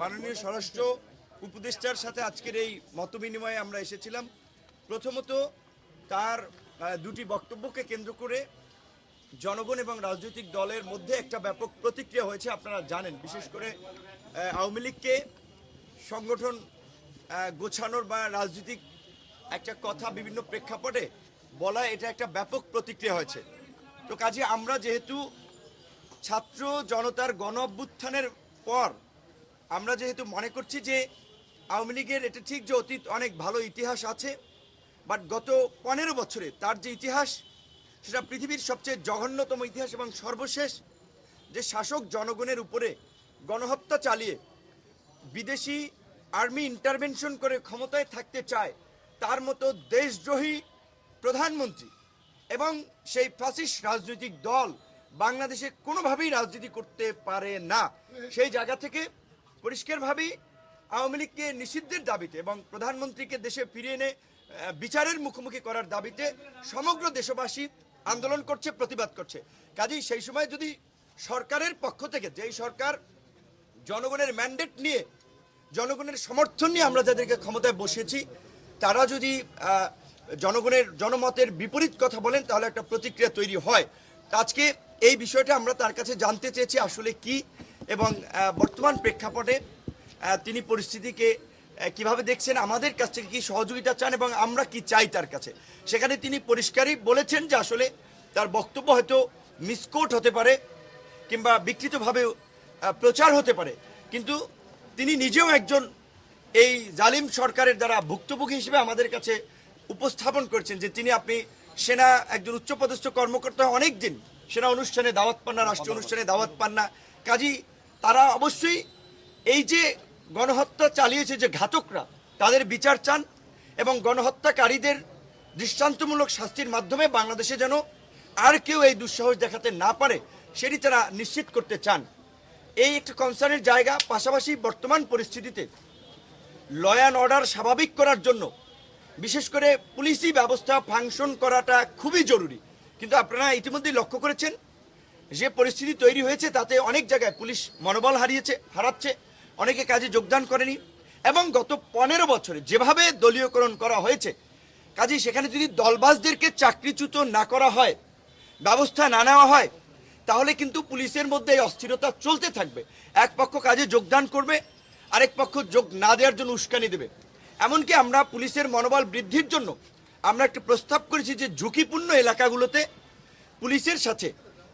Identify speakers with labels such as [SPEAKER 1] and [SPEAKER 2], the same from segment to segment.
[SPEAKER 1] মাননীয় স্বরাষ্ট্র উপদেষ্টার সাথে আজকের এই মতবিনিময়ে আমরা এসেছিলাম। প্রথমত তার দুটি বক্তব্যকে কেন্দ্র করে জনগণ এবং রাজনৈতিক দলের মধ্যে একটা ব্যাপক প্রতিক্রিয়া হয়েছে, আপনারা জানেন। বিশেষ করে আওয়ামী লীগকে সংগঠন গোছানোর বা রাজনৈতিক একটা কথা বিভিন্ন প্রেক্ষাপটে বলা এটা একটা ব্যাপক প্রতিক্রিয়া হয়েছে। তো কাজে আমরা যেহেতু ছাত্র জনতার গণ অভ্যুত্থানের পর আমরা যেহেতু মনে করছি যে আওয়ামী লীগের এটা ঠিক যে অতীত অনেক ভালো ইতিহাস আছে বাট গত পনেরো বছরে তার যে ইতিহাস, সেটা পৃথিবীর সবচেয়ে জঘন্যতম ইতিহাস এবং সর্বশেষ যে শাসক জনগণের উপরে গণহত্যা চালিয়ে বিদেশি আর্মি ইন্টারভেনশন করে ক্ষমতায় থাকতে চায়, তার মতো দেশদ্রোহী প্রধানমন্ত্রী এবং সেই ফ্যাসিস্ট রাজনৈতিক দল বাংলাদেশে কোনোভাবেই রাজনীতি করতে পারে না। সেই জায়গা থেকে পরিষ্কারভাবেই আওয়ামী লীগকে নিষিদ্ধের দাবিতে এবং প্রধানমন্ত্রীকে দেশে ফিরিয়ে এনে বিচারের মুখোমুখি করার দাবিতে সমগ্র দেশবাসী আন্দোলন করছে, প্রতিবাদ করছে। কাজেই সেই সময় যদি সরকারের পক্ষ থেকে, যেই সরকার জনগণের ম্যান্ডেট নিয়ে, জনগণের সমর্থন নিয়ে আমরা যাদেরকে ক্ষমতায় বসিয়েছি, তারা যদি জনগণের, জনমতের বিপরীত কথা বলেন, তাহলে একটা প্রতিক্রিয়া তৈরি হয়। আজকে এই বিষয়টা আমরা তার কাছে জানতে চেয়েছি, আসলে কি এবং বর্তমান প্রেক্ষাপটে তিনি পরিস্থিতিকে কীভাবে দেখছেন, আমাদের কাছ থেকে কি সহযোগিতা চান এবং আমরা কি চাই তার কাছে? সেখানে তিনি পরিষ্কারই বলেছেন যে আসলে তার বক্তব্য হয়তো মিসকোট হতে পারে কিংবা বিকৃতভাবে প্রচার হতে পারে। কিন্তু তিনি নিজেও একজন এই জালিম সরকারের দ্বারা ভুক্তভোগী হিসেবে আমাদের কাছে উপস্থাপন করছেন যে তিনি আপনি সেনা, একজন উচ্চপদস্থ কর্মকর্তা অনেক দিন সেনা অনুষ্ঠানে দাওয়াত পান না, রাষ্ট্রীয় অনুষ্ঠানে দাওয়াত পান না। কাজী তারা অবশ্যই এই যে গণহত্যা চালিয়েছে যে ঘাতকরা, তাদের বিচার চান এবং গণহত্যাকারীদের দৃষ্টান্তমূলক শাস্তির মাধ্যমে বাংলাদেশে যেন আর কেউ এই দুঃসাহস দেখাতে না পারে, সেটি তারা নিশ্চিত করতে চান। এই একটা কনসার্নের জায়গা, পাশাপাশি বর্তমান পরিস্থিতিতে ল অ্যান্ড অর্ডার স্বাভাবিক করার জন্য, বিশেষ করে পুলিশি ব্যবস্থা ফাংশন করাটা খুবই জরুরি। কিন্তু আপনারা ইতিমধ্যেই লক্ষ্য করেছেন যে পরিস্থিতি তৈরি হয়েছে, তাতে অনেক জায়গায় পুলিশ মনোবল হারিয়েছে, হারাচ্ছে, অনেকে কাজে যোগদান করেনি। এবং গত পনেরো বছরে যেভাবে দলীয়করণ করা হয়েছে কাজে সেখানে যদি দলবাজদেরকে চাকরিচ্যুত না করা হয়, ব্যবস্থা না নেওয়া হয়, তাহলে কিন্তু পুলিশের মধ্যে এই অস্থিরতা চলতে থাকবে। এক পক্ষ কাজে যোগদান করবে, আরেক পক্ষ যোগ না দেওয়ার জন্য উস্কানি দেবে। এমনকি আমরা পুলিশের মনোবল বৃদ্ধির জন্য আমরা একটি প্রস্তাব করেছি যে ঝুঁকিপূর্ণ এলাকাগুলোতে পুলিশের সাথে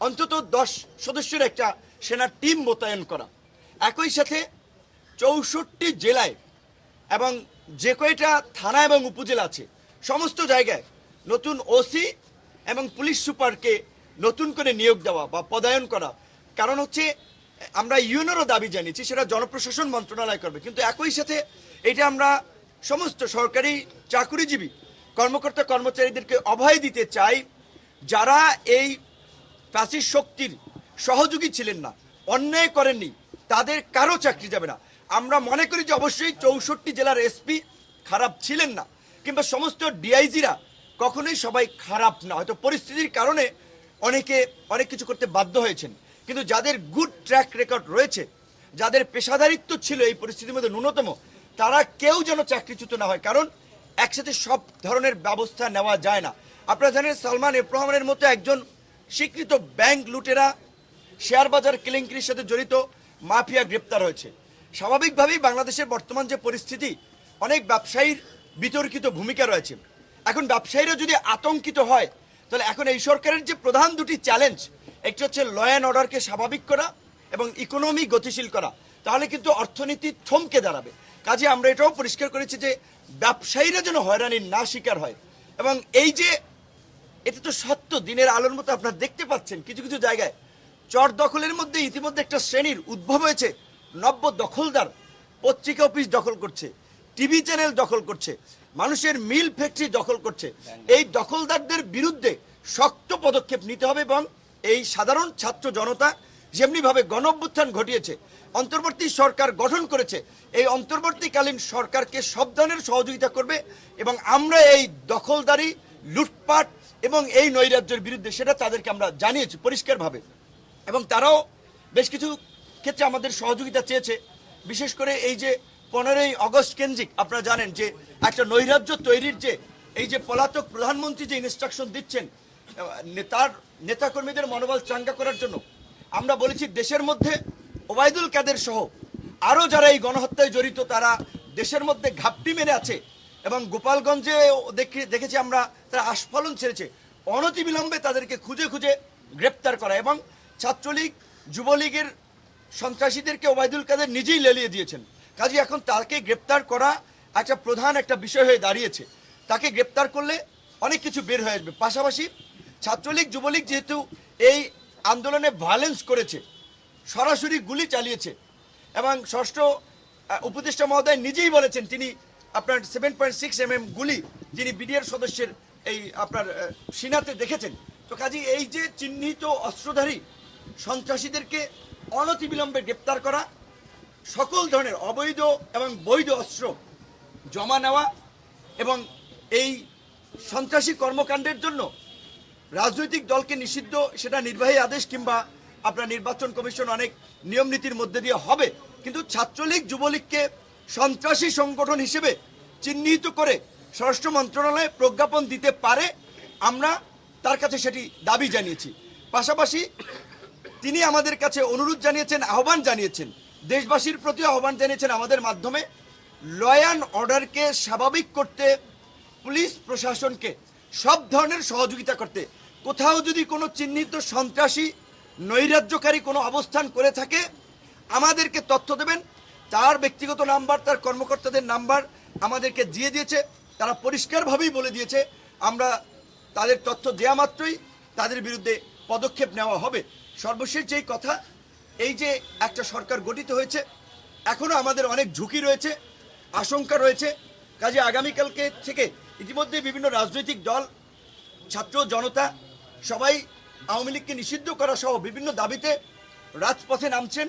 [SPEAKER 1] অন্তত দশ সদস্যের একটা সেনা টিম মোতায়েন করা। একই সাথে চৌষট্টি জেলায় এবং যে কয়টা থানা এবং উপজেলা আছে, সমস্ত জায়গায় নতুন ওসি এবং পুলিশ সুপারকে নতুন করে নিয়োগ দেওয়া বা পদায়ন করা। কারণ হচ্ছে, আমরা ইউনেরও দাবি জানিয়েছি, সেটা জনপ্রশাসন মন্ত্রণালয় করবে। কিন্তু একই সাথে এটা আমরা সমস্ত সরকারি চাকুরিজীবী কর্মকর্তা কর্মচারীদেরকে অভয় দিতে চাই, যারা এই ফ্যাসিস্ট শক্তির সহযোগী ছিলেন না, অন্যায় করেননি, তাদের কারও চাকরি যাবে না। আমরা মনে করি যে অবশ্যই চৌষট্টি জেলার এসপি খারাপ ছিলেন না, কিংবা সমস্ত ডিআইজিরা কখনোই সবাই খারাপ না, হয়তো পরিস্থিতির কারণে অনেকে অনেক কিছু করতে বাধ্য হয়েছেন। কিন্তু যাদের গুড ট্র্যাক রেকর্ড রয়েছে, যাদের পেশাদারিত্ব ছিল এই পরিস্থিতির মধ্যে ন্যূনতম, তারা কেউ যেন চাকরিচ্যুত না হয়, কারণ একসাথে সব ধরনের ব্যবস্থা নেওয়া যায় না। আপনারা জানেন সালমান এব্রাহমের মতো একজন স্বীকৃত ব্যাংক লুটেরা, শেয়ার বাজার কেলেঙ্কারির সাথে জড়িত মাফিয়া গ্রেপ্তার হয়েছে। স্বাভাবিকভাবেই বাংলাদেশের বর্তমান যে পরিস্থিতি, অনেক ব্যবসায়ীর বিতর্কিত ভূমিকা রয়েছে। এখন ব্যবসায়ীরা যদি আতঙ্কিত হয়, তাহলে এখন এই সরকারের যে প্রধান দুটি চ্যালেঞ্জ, একটি হচ্ছে ল অ্যান্ড অর্ডারকে স্বাভাবিক করা এবং ইকোনমি গতিশীল করা, তাহলে কিন্তু অর্থনীতি থমকে দাঁড়াবে। কাজে আমরা এটাও পরিষ্কার করেছি যে ব্যবসায়ীরা যেন হয়রানির না শিকার হয়। এবং এই যে এটা তো সত্য, দিনের আলোর মতো আপনারা দেখতে পাচ্ছেন কিছু কিছু জায়গায়। চর দখলের মধ্যে ইতিমধ্যে একটা শ্রেণির উদ্ভব হয়েছে। নব্য দখলদার পত্রিকা অফিস দখল করছে, টিভি চ্যানেল দখল করছে, মানুষের মিল ফ্যাক্টরি দখল করছে। এই দখলদারদের বিরুদ্ধে শক্ত পদক্ষেপ নিতে হবে এবং এই সাধারণ ছাত্র জনতা যেমনিভাবে গণ অভ্যুত্থান ঘটিয়েছে, অন্তর্বর্তী সরকার গঠন করেছে, এই অন্তর্বর্তীকালীন সরকারকে সব ধরনের সহযোগিতা করবে এবং আমরা এই দখলদারি, লুটপাট এবং এই নৈরাজ্যের বিরুদ্ধে সেটা তাদেরকে আমরা জানিয়েছি পরিষ্কারভাবে। এবং তারাও বেশ কিছু ক্ষেত্রে আমাদের সহযোগিতা চেয়েছে। বিশেষ করে এই যে পনেরোই অগস্ট কেন্দ্রিক আপনারা জানেন যে একটা নৈরাজ্য তৈরির যে এই যে পলাতক প্রধানমন্ত্রী যে ইনস্ট্রাকশন দিচ্ছেন নেতার নেতাকর্মীদের মনোবল চাঙ্গা করার জন্য আমরা বলেছি দেশের মধ্যে ওবায়দুল কাদের সহ আরও যারা এই গণহত্যায় জড়িত তারা দেশের মধ্যে ঘাপটি মেরে আছে। এবং গোপালগঞ্জে দেখে, দেখেছি আমরা, তারা আস্ফলন ছেড়েছে। অনতিবিলম্বে তাদেরকে খুঁজে খুঁজে গ্রেপ্তার করা এবং ছাত্রলীগ, যুবলীগের সন্ত্রাসীদেরকে ওবায়দুল কাদের নিজেই লেলিয়ে দিয়েছেন। কাজে এখন তাকে গ্রেপ্তার করা একটা প্রধান একটা বিষয় হয়ে দাঁড়িয়েছে। তাকে গ্রেপ্তার করলে অনেক কিছু বের হয়ে আসবে। পাশাপাশি ছাত্রলীগ, যুবলীগ যেহেতু এই আন্দোলনে ভায়োলেন্স করেছে, সরাসরি গুলি চালিয়েছে এবং ষষ্ঠ উপদেষ্টা মহোদয় নিজেই বলেছেন, তিনি আপনার seven point six M M গুলি যিনি বিডিআর সদস্যের এই আপনার সিনাতে দেখেছেন। তো কাজী এই যে চিহ্নিত অস্ত্রধারী সন্ত্রাসীদেরকে অনতিবিলম্বে গ্রেপ্তার করা, সকল ধরনের অবৈধ এবং বৈধ অস্ত্র জমা নেওয়া এবং এই সন্ত্রাসী কর্মকাণ্ডের জন্য রাজনৈতিক দলকে নিষিদ্ধ, সেটা নির্বাহী আদেশ কিংবা আপনার নির্বাচন কমিশন অনেক নিয়ম নীতির মধ্যে দিয়ে হবে। কিন্তু ছাত্রলীগ, যুবলীগকে সন্ত্রাসী সংগঠন হিসেবে চিহ্নিত করে স্বরাষ্ট্র মন্ত্রণালয়ে প্রজ্ঞাপন দিতে পারে, আমরা তার কাছে সেটি দাবি জানিয়েছি। পাশাপাশি তিনি আমাদের কাছে অনুরোধ জানিয়েছেন, আহ্বান জানিয়েছেন, দেশবাসীর প্রতি আহ্বান জানিয়েছেন আমাদের মাধ্যমে লয়ান অর্ডারকে স্বাভাবিক করতে, পুলিশ প্রশাসনকে সব ধরনের সহযোগিতা করতে, কোথাও যদি কোনো চিহ্নিত সন্ত্রাসী, নৈরাজ্যকারী কোনো অবস্থান করে থাকে, আমাদেরকে তথ্য দেবেন তার ব্যক্তিগত নাম্বার, তার কর্মকর্তাদের নাম্বার আমাদেরকে দিয়ে দিয়েছে। তারা পরিষ্কারভাবেই বলে দিয়েছে, আমরা তাদের তথ্য দেওয়া মাত্রই তাদের বিরুদ্ধে পদক্ষেপ নেওয়া হবে। সর্বশেষ যেই কথা, এই যে একটা সরকার গঠিত হয়েছে এখনও আমাদের অনেক ঝুঁকি রয়েছে, আশঙ্কা রয়েছে। কাজে আগামীকালকে থেকে ইতিমধ্যে বিভিন্ন রাজনৈতিক দল, ছাত্র জনতা, সবাই আওয়ামী লীগকে নিষিদ্ধ করা সহ বিভিন্ন দাবিতে রাজপথে নামছেন।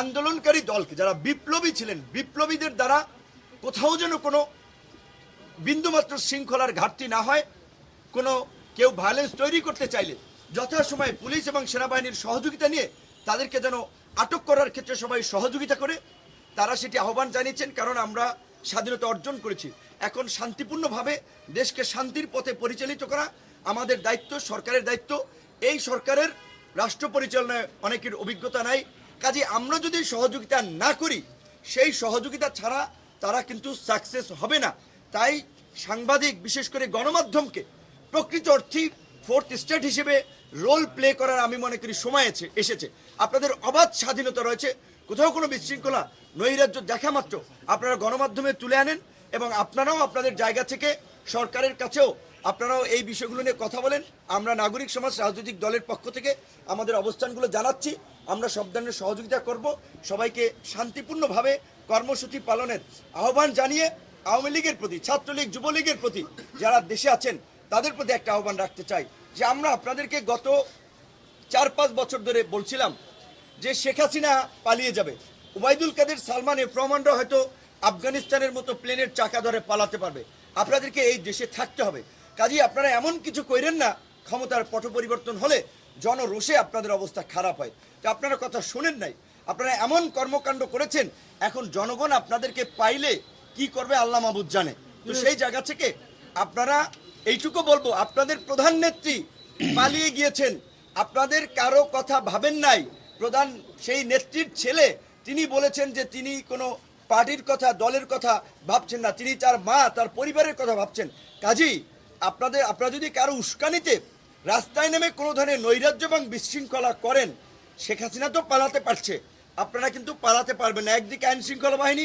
[SPEAKER 1] আন্দোলনকারী দলকে, যারা বিপ্লবী ছিলেন, বিপ্লবীদের দ্বারা কোথাও যেন কোনো বিন্দুমাত্র শৃঙ্খলার ঘাটতি না হয়, কোনো কেউ ভায়োলেন্স তৈরি করতে চাইলে যথাসময়ে পুলিশ এবং সেনাবাহিনীর সহযোগিতা নিয়ে তাদেরকে যেন আটক করার ক্ষেত্রে সবাই সহযোগিতা করে, তারা সেটি আহ্বান জানিয়েছেন, কারণ আমরা স্বাধীনতা অর্জন করেছি। এখন শান্তিপূর্ণভাবে দেশকে শান্তির পথে পরিচালিত করা আমাদের দায়িত্ব, সরকারের দায়িত্ব। এই সরকারের রাষ্ট্র পরিচালনায় অনেকের অভিজ্ঞতা নাই কাজে আমরা যদি সহযোগিতা না করি, সেই সহযোগিতা ছাড়া তারা কিন্তু সাকসেস হবে না। তাই সাংবাদিক, বিশেষ করে গণমাধ্যমকে প্রকৃত অর্থে ফোর্থ স্টেট হিসেবে রোল প্লে করার আমি মনে করি সময় আছে এসেছে। আপনাদের অবাধ স্বাধীনতা রয়েছে। কোথাও কোনো বিশৃঙ্খলা, নৈরাজ্য দেখা মাত্র আপনারা গণমাধ্যমে তুলে আনেন এবং আপনারাও আপনাদের জায়গা থেকে সরকারের কাছেও আপনারাও এই বিষয়গুলো নিয়ে কথা বলেন। আমরা নাগরিক সমাজ রাজনৈতিক দলের পক্ষ থেকে আমাদের অবস্থানগুলো জানাচ্ছি। আমরা সব ধরনের সহযোগিতা করব। সবাইকে শান্তিপূর্ণভাবে কর্মসূচি পালনের আহ্বান জানিয়ে আওয়ামী লীগের প্রতি, ছাত্রলীগ, যুবলীগের প্রতি যারা দেশে আছেন, তাদের প্রতি একটা আহ্বান রাখতে চাই। যে আমরা আপনাদেরকে গত চার পাঁচ বছর ধরে বলছিলাম যে শেখ হাসিনা পালিয়ে যাবে। ওবায়দুল কাদের সালমান এ প্রমাণরা হয়তো আফগানিস্তানের মতো প্লেনের চাকা ধরে পালাতে পারবে। আপনাদেরকে এই দেশে থাকতে হবে। কাজেই আপনারা এমন কিছু কইরেন না ক্ষমতার পট পরিবর্তন হলে জনরোষে আপনাদের অবস্থা খারাপ হয়। তো আপনারা কথা শোনেন নাই। আপনারা এমন কর্মকাণ্ড করেছেন এখন জনগণ আপনাদেরকে পাইলে কি করবে আল্লাহ মাহবুদ জানে। তো সেই জায়গা থেকে আপনারা এইটুকু বলব আপনাদের প্রধান নেত্রী পালিয়ে গিয়েছেন। আপনাদের কারও কথা ভাবেন নাই। প্রধান সেই নেত্রীর ছেলে তিনি বলেছেন যে তিনি কোনো পার্টির কথা দলের কথা ভাবছেন না। তিনি তার মা তার পরিবারের কথা ভাবছেন। কাজেই আপনাদের, আপনারা যদি কারও উস্কানিতে রাস্তায় নেমে কোনো ধরনের নৈরাজ্য এবং বিশৃঙ্খলা করেন, শেখ হাসিনা তো পালাতে পারছে। আপনারা কিন্তু পালাতে পারবেন না। একদিকে আইন শৃঙ্খলা বাহিনী,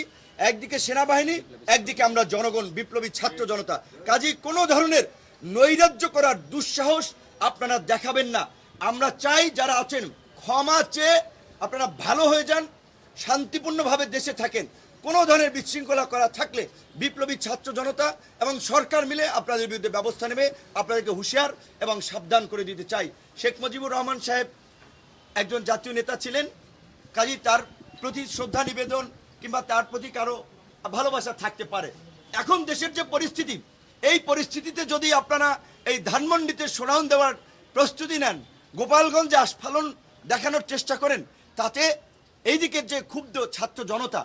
[SPEAKER 1] একদিকে সেনাবাহিনী, একদিকে আমরা জনগণ, বিপ্লবী ছাত্র জনতা। কাজেই কোনো ধরনের নৈরাজ্য করার দুঃসাহস আপনারা দেখাবেন না। আমরা চাই যারা আছেন, ক্ষমা চেয়ে আপনারা ভালো হয়ে যান, শান্তিপূর্ণভাবে দেশে থাকেন। কোনো ধরনের বিশৃঙ্খলা করা থাকলে বিপ্লবী ছাত্র জনতা এবং সরকার মিলে আপনাদের বিরুদ্ধে ব্যবস্থা নেবে। আপনাদেরকে হুঁশিয়ার এবং সাবধান করে দিতে চাই। শেখ মুজিবুর রহমান সাহেব একজন জাতীয় নেতা ছিলেন। কাজী তার প্রতি শ্রদ্ধা নিবেদন কিংবা তার প্রতি কারও ভালোবাসা থাকতে পারে। এখন দেশের যে পরিস্থিতি, এই পরিস্থিতিতে যদি আপনারা এই ধানমন্ডিতে শোনাউন দেওয়ার প্রস্তুতি নেন, গোপালগঞ্জে আস্ফালন দেখানোর চেষ্টা করেন, তাতে এইদিকের যে ক্ষুব্ধ ছাত্র জনতা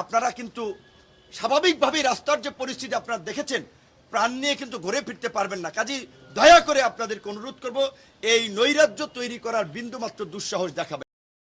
[SPEAKER 1] আপনারা কিন্তু স্বাভাবিকভাবে রাস্তার যে পরিস্থিতি আপনারা দেখেছেন, প্রাণ নিয়ে কিন্তু ঘুরে ফিরতে পারবেন না। কাজী দয়া করে আপনাদেরকে অনুরোধ করব, এই নৈরাজ্য তৈরি করার বিন্দুমাত্র দুঃসাহস দেখাবে